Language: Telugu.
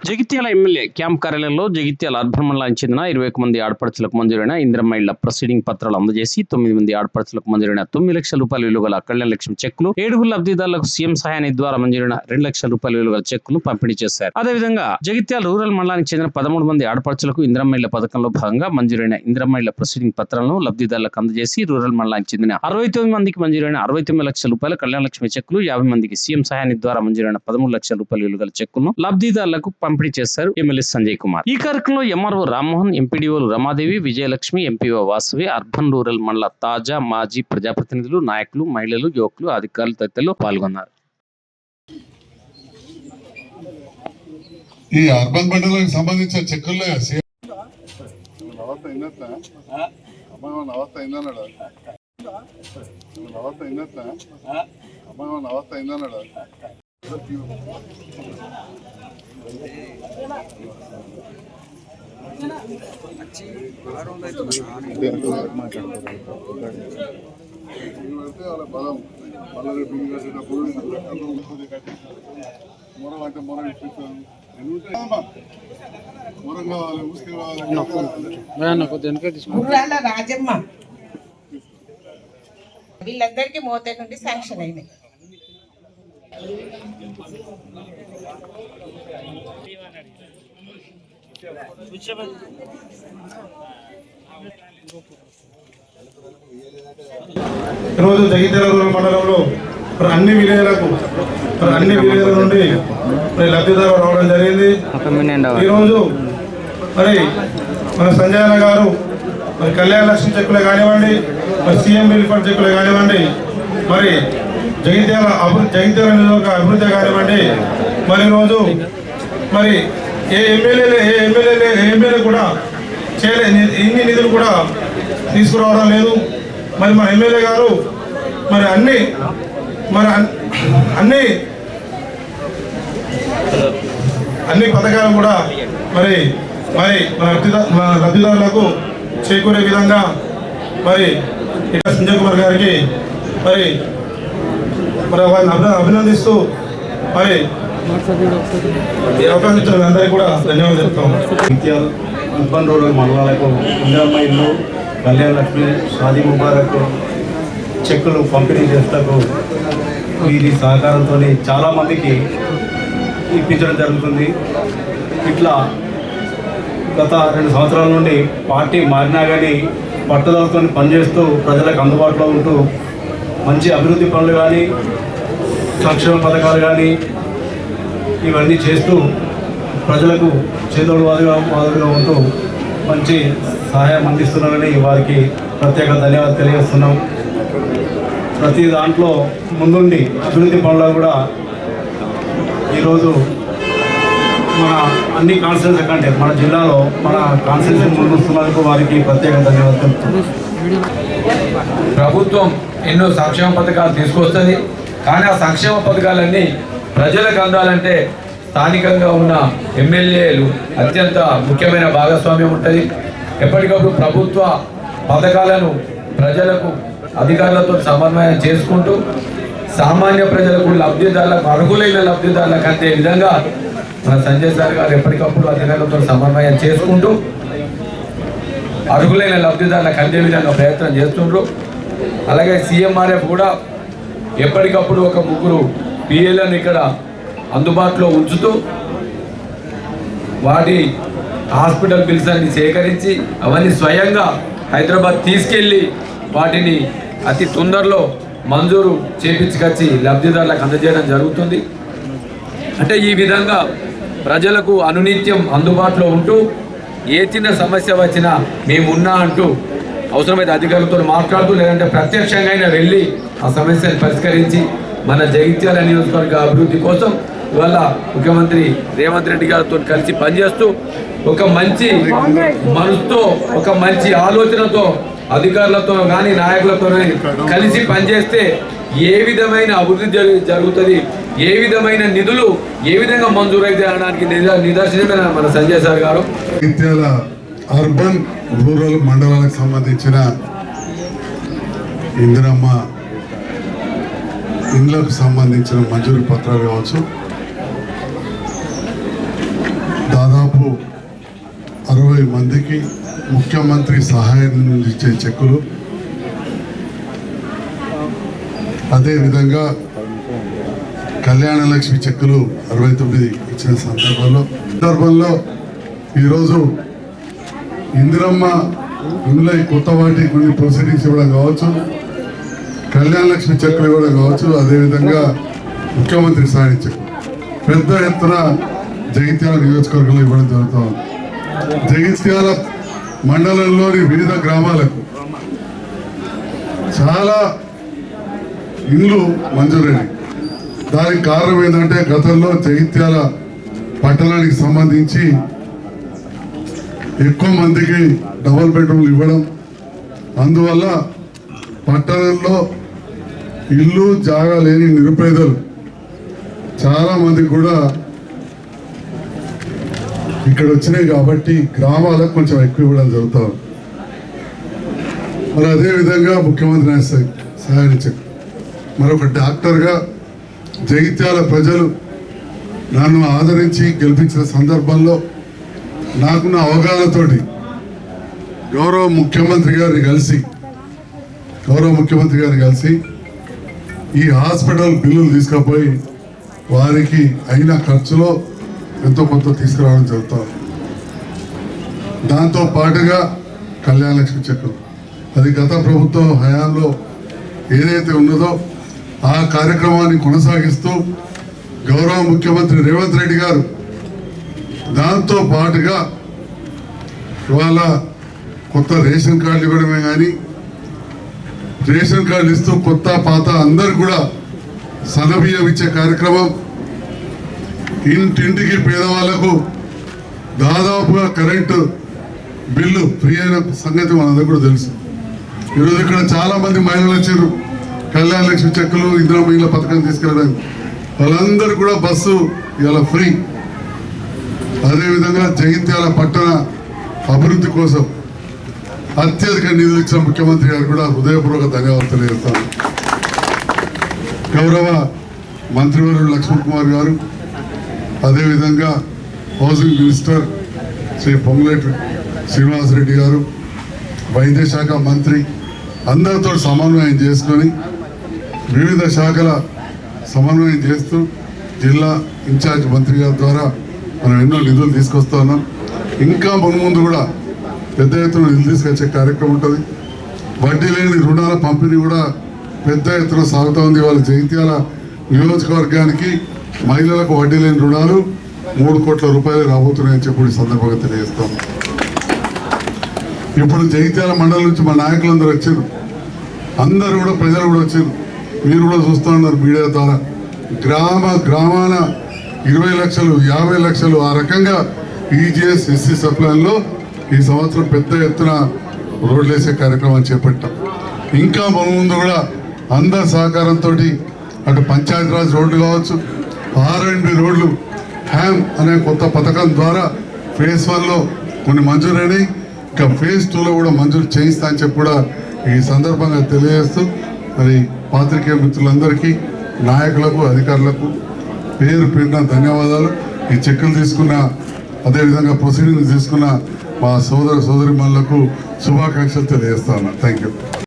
జగిత్యాల ఎమ్మెల్యే క్యాంప్ కార్యాలయంలో జగిత్యాల అర్బన్ మండలానికి చెందిన ఇరవై ఒక మంది ఆడపడుచులకు మంజూరైన ఇందిరమ్మ ఇళ్ళ ప్రొసీడింగ్ పత్రాలు అందజేసి తొమ్మిది మంది ఆడపడుచులకు మంజూరైన తొమ్మిది లక్షల రూపాయల విలువల కళ్యాణ లక్ష్మి చెక్కులు ఏడుగురు లబ్ధిదారులకు సీఎం సహాయానికి ద్వారా మంజూరైన రెండు లక్షల రూపాయల విలువ చెక్కులు పంపిణీ చేశారు. అదేవిధంగా జగిత్యాల రూరల్ మండలానికి చెందిన పదమూడు మంది ఆడపడుచులకు ఇందిరమ్మ ఇళ్ళ పథకంలో భాగంగా మంజూరైన ఇందిరమ్మ ఇళ్ళ ప్రొసీడింగ్ పత్రాలను లబ్ధిదారులకు అందజేసి రూరల్ మండలానికి చెందిన అరవై తొమ్మిది మందికి మంజూరైన అరవై తొమ్మిది లక్షల రూపాయల కళ్యాణ లక్ష్మి చెక్కులు యాభై మందికి సీఎం సహాయానికి ద్వారా మంజూరైన పదమూడు లక్షల రూపాయల విలువల గల చెక్కులను లబ్ధిదారులకు పంపిణీ చేశారు ఎమ్మెల్యే సంజయ్ కుమార్. ఈ కార్యక్రమంలో MRO Rammohan ఎంపీడీఓలు Ramadevi Vijayalakshmi MPO Vasavi urban rural మండల తాజా మాజీ ప్రజాప్రతినిధులు నాయకులు మహిళలు యువకులు అధికారులు తదితరులు పాల్గొన్నారు. ఈ అర్బన్ మండలానికి సంబంధించిన చెక్కుల్లో అయిందన్నాడు? మొరం అంటే మొరం మొరం కావాలి ఉసుక కావాలి వీళ్ళందరికీ మోతే నుండి శాంక్షన్ అయినాయి ఈరోజు జగిత్యాల మండలంలో మరి అన్ని విలేజ్లకు మరి అన్ని విలేజ్ల నుండి మరి లబ్ధిదారులు రావడం జరిగింది. ఈరోజు మరి మన సంజయన గారు మరి కళ్యాణ లక్ష్మి చెక్కులే కానివ్వండి మరి సీఎం రిలీఫ్ ఫండ్ చెక్కులే కానివ్వండి మరి జగిత్యాల అభివృద్ధి జగిత్యాల నియోజక అభివృద్ధి కానివ్వండి మరి ఈరోజు మరి ఏ ఎమ్మెల్యేలే ఏ ఎమ్మెల్యేలే ఏ ఎమ్మెల్యే కూడా చేయలే ఇన్ని నిధులు కూడా తీసుకురావడం లేదు. మరి మన ఎమ్మెల్యే గారు మరి అన్ని మరి అన్- అన్ని అన్ని పథకాలు కూడా మరి మరి మన మన లబ్ధిదారులకు చేకూరే విధంగా మరి ఇక్కడ సంజయ్ కుమార్ గారికి మరి మరి వారిని అభి- అభినందిస్తూ మరి ఈ అవకాశం ఇచ్చిన అందరికీ కూడా ధన్యవాదాలు చెప్తాము ఇత్యాల్ అర్బన్ రూరల్ మండలాలకు ఇందిరమ్మ ఇల్లు కళ్యాణ లక్ష్మి షాదీ ముబారక్ చెక్కులు పంపిణీ చేస్తూ వీరి సహకారంతో చాలామందికి ఇప్పించడం జరుగుతుంది. ఇట్లా గత రెండు సంవత్సరాల నుండి పార్టీ మారినా కానీ పట్టుదలతో పనిచేస్తూ ప్రజలకు అందుబాటులో ఉంటూ మంచి అభివృద్ధి పనులు కానీ సంక్షేమ పథకాలు కానీ ఇవన్నీ చేస్తూ ప్రజలకు చేదోడు వాదుగా వాదుగా ఉంటూ మంచి సహాయం అందిస్తున్నారని వారికి ప్రత్యేక ధన్యవాదాలు తెలియజేస్తున్నాం. ప్రతి దాంట్లో ముందుండి అభివృద్ధి పనులు కూడా ఈరోజు మన అన్ని కాన్స్టిట్యూన్సీ కంటే మన జిల్లాలో మన కాన్స్టిట్యూన్సీ ముందుస్తున్నందుకు వారికి ప్రత్యేక ధన్యవాదాలు తెలుపుతున్నాం. ప్రభుత్వం ఎన్నో సంక్షేమ పథకాలు తీసుకొస్తుంది. కానీ ఆ సంక్షేమ పథకాలన్నీ ప్రజలకు అందాలంటే స్థానికంగా ఉన్న ఎమ్మెల్యేలు అత్యంత ముఖ్యమైన భాగస్వామ్యం ఉంటుంది. ఎప్పటికప్పుడు ప్రభుత్వ పథకాలను ప్రజలకు అధికారులతో సమన్వయం చేసుకుంటూ సామాన్య ప్రజలకు లబ్ధిదారులకు అర్హులైన లబ్ధిదారులకు అందే విధంగా మన సంజయ్ సార్ గారు ఎప్పటికప్పుడు అధికారులతో సమన్వయం చేసుకుంటూ అర్హులైన లబ్ధిదారులకు అందే విధంగా ప్రయత్నం చేస్తుండ్రు. అలాగే సీఎంఆర్ఎఫ్ కూడా ఎప్పటికప్పుడు ఒక ముగ్గురు పిఏలను ఇక్కడ అందుబాటులో ఉంచుతూ వాటి హాస్పిటల్ బిల్స్ అన్ని సేకరించి అవన్నీ స్వయంగా హైదరాబాద్ తీసుకెళ్ళి వాటిని అతి తొందరలో మంజూరు చేపించుకొచ్చి లబ్ధిదారులకు అందజేయడం జరుగుతుంది. అంటే ఈ విధంగా ప్రజలకు అనునిత్యం అందుబాటులో ఉంటూ ఏ చిన్న సమస్య వచ్చినా మేమున్నా అంటూ అవసరమైతే అధికారులతో మాట్లాడుతూ లేదంటే ప్రత్యక్షంగా అయినా వెళ్ళి ఆ సమస్యను పరిష్కరించి మన జగిత్యాల నియోజకవర్గ అభివృద్ధి కోసం ఇవాళ ముఖ్యమంత్రి రేవంత్ రెడ్డి గారితో కలిసి పనిచేస్తూ ఒక మంచి మనసుతో ఒక మంచి ఆలోచనతో అధికారులతో కానీ నాయకులతో కలిసి పనిచేస్తే ఏ విధమైన అభివృద్ధి జరుగుతుంది? ఏ విధమైన నిధులు ఏ విధంగా మంజూరైతే అనడానికి నిద- నిదర్శనమే మన సంజయ్ సార్ గారు? అర్బన్ రూరల్ మండలాలకు సంబంధించిన ఇందిరమ్మ ఇండ్లకు సంబంధించిన మంజూరు పత్రాలు కావచ్చు. దాదాపు అరవై మందికి ముఖ్యమంత్రి సహాయం నుంచి ఇచ్చే చెక్కులు అదేవిధంగా కళ్యాణ లక్ష్మి చెక్కులు అరవై తొమ్మిది ఇచ్చిన సందర్భంలో సందర్భంలో ఈరోజు ఇందిరమ్మ ఇందులో కొత్త వాటి కొన్ని ప్రొసీడింగ్స్ ఇవ్వడం కావచ్చు కళ్యాణ లక్ష్మి చెక్కులు ఇవ్వడం కావచ్చు అదేవిధంగా ముఖ్యమంత్రి సహాయ చెక్కు. పెద్ద ఎత్తున జగిత్యాల నియోజకవర్గంలో ఇవ్వడం జరుగుతుంది జగిత్యాల మండలంలోని వివిధ గ్రామాలకు చాలా ఇండ్లు మంజూరైనవి దానికి కారణం ఏంటంటే గతంలో జగిత్యాల పట్టణానికి సంబంధించి ఎక్కువ మందికి డబుల్ బెడ్రూమ్లు ఇవ్వడం. అందువల్ల పట్టణంలో ఇల్లు జాగా లేని నిరుపేదలు చాలామంది కూడా ఇక్కడ వచ్చినాయి కాబట్టి గ్రామాలకు కొంచెం ఎక్కువ ఇవ్వడం జరుగుతాం మరి అదే విధంగా ముఖ్యమంత్రి ఆయన సహాయం చెక్ మరొక డాక్టర్గా జగిత్యాల ప్రజలు నన్ను ఆదరించి గెలిపించిన సందర్భంలో నాకున్న అవగాహనతోటి గౌరవ ముఖ్యమంత్రి గారిని కలిసి గౌరవ ముఖ్యమంత్రి గారిని కలిసి ఈ హాస్పిటల్ బిల్లులు తీసుకుపోయి వారికి అయిన ఖర్చులో ఎంతో కొంత తీసుకురావడం జరుగుతుంది దాంతో పాటుగా కళ్యాణ లక్ష్మి చెక్కులు అది గత ప్రభుత్వం హయాంలో ఏదైతే ఉన్నదో ఆ కార్యక్రమాన్ని కొనసాగిస్తూ గౌరవ ముఖ్యమంత్రి రేవంత్ రెడ్డి గారు దాంతో పాటుగా ఇవాళ కొత్త రేషన్ కార్డులు ఇవ్వడమే కానీ రేషన్ కార్డులు ఇస్తూ కొత్త పాత అందరు కూడా సన్నబియ్యం ఇచ్చే కార్యక్రమం. ఇంటింటికి పేదవాళ్ళకు దాదాపుగా కరెంటు బిల్లు ఫ్రీ అయిన సంగతి మనందరూ కూడా తెలుసు. ఈరోజు ఇక్కడ చాలామంది మహిళలు వచ్చారు. కళ్యాణ లక్ష్మి చెక్కులు ఇంద్రామహిళ పథకం తీసుకెళ్ళడానికి వాళ్ళందరూ కూడా బస్సు ఇవాళ ఫ్రీ. అదేవిధంగా జగిత్యాల పట్టణ అభివృద్ధి కోసం అత్యధిక నిధులు ఇచ్చిన ముఖ్యమంత్రి గారు కూడా హృదయపూర్వక ధన్యవాదాలు తెలియజేస్తాను. గౌరవ మంత్రివర్యులు లక్ష్మణ్ కుమార్ గారు అదేవిధంగా హౌసింగ్ మినిస్టర్ శ్రీ పొంగులేటి శ్రీనివాసరెడ్డి గారు వైద్య శాఖ మంత్రి అందరితో సమన్వయం చేసుకొని వివిధ శాఖల సమన్వయం చేస్తూ జిల్లా ఇన్ఛార్జ్ మంత్రి గారి ద్వారా మనం ఎన్నో నిధులు తీసుకొస్తా ఉన్నాం. ఇంకా మున్ముందు కూడా పెద్ద ఎత్తున నిధులు తీసుకొచ్చే కార్యక్రమం ఉంటుంది. వడ్డీ లేని రుణాల పంపిణీ కూడా పెద్ద ఎత్తున సాగుతూ ఉంది. వాళ్ళ జైత్యాల నియోజకవర్గానికి మహిళలకు వడ్డీ లేని రుణాలు మూడు కోట్ల రూపాయలు రాబోతున్నాయని చెప్పి సందర్భంగా తెలియజేస్తాం ఇప్పుడు జైత్యాల మండలం నుంచి మా నాయకులందరూ వచ్చారు. అందరూ కూడా ప్రజలు కూడా వచ్చారు. మీరు కూడా చూస్తూ ఉన్నారు మీడియా ద్వారా. గ్రామ గ్రామాన ఇరవై లక్షలు యాభై లక్షలు ఆ రకంగా ఈజీఎస్ ఎస్సీ సప్లైన్లో ఈ సంవత్సరం పెద్ద ఎత్తున రోడ్లు వేసే కార్యక్రమం చేపట్టాం. ఇంకా మన ముందు కూడా అందరి సహకారంతో అటు పంచాయతీరాజ్ రోడ్లు కావచ్చు ఆర్ అండ్ బి రోడ్లు హ్యామ్ అనే కొత్త పథకం ద్వారా ఫేజ్ వన్లో కొన్ని మంజూరైనాయి ఇంకా ఫేజ్ టూలో కూడా మంజూరు చేయిస్తా అని చెప్పి కూడా ఈ సందర్భంగా తెలియజేస్తూ మరి పాత్రికేయ మిత్రులందరికీ నాయకులకు అధికారులకు పేరు పేరున ధన్యవాదాలు. ఈ చెక్కులు తీసుకున్న అదేవిధంగా ప్రొసీడింగ్ తీసుకున్న మా సోదర సోదరి శుభాకాంక్షలు తెలియజేస్తా ఉన్నా. Thank you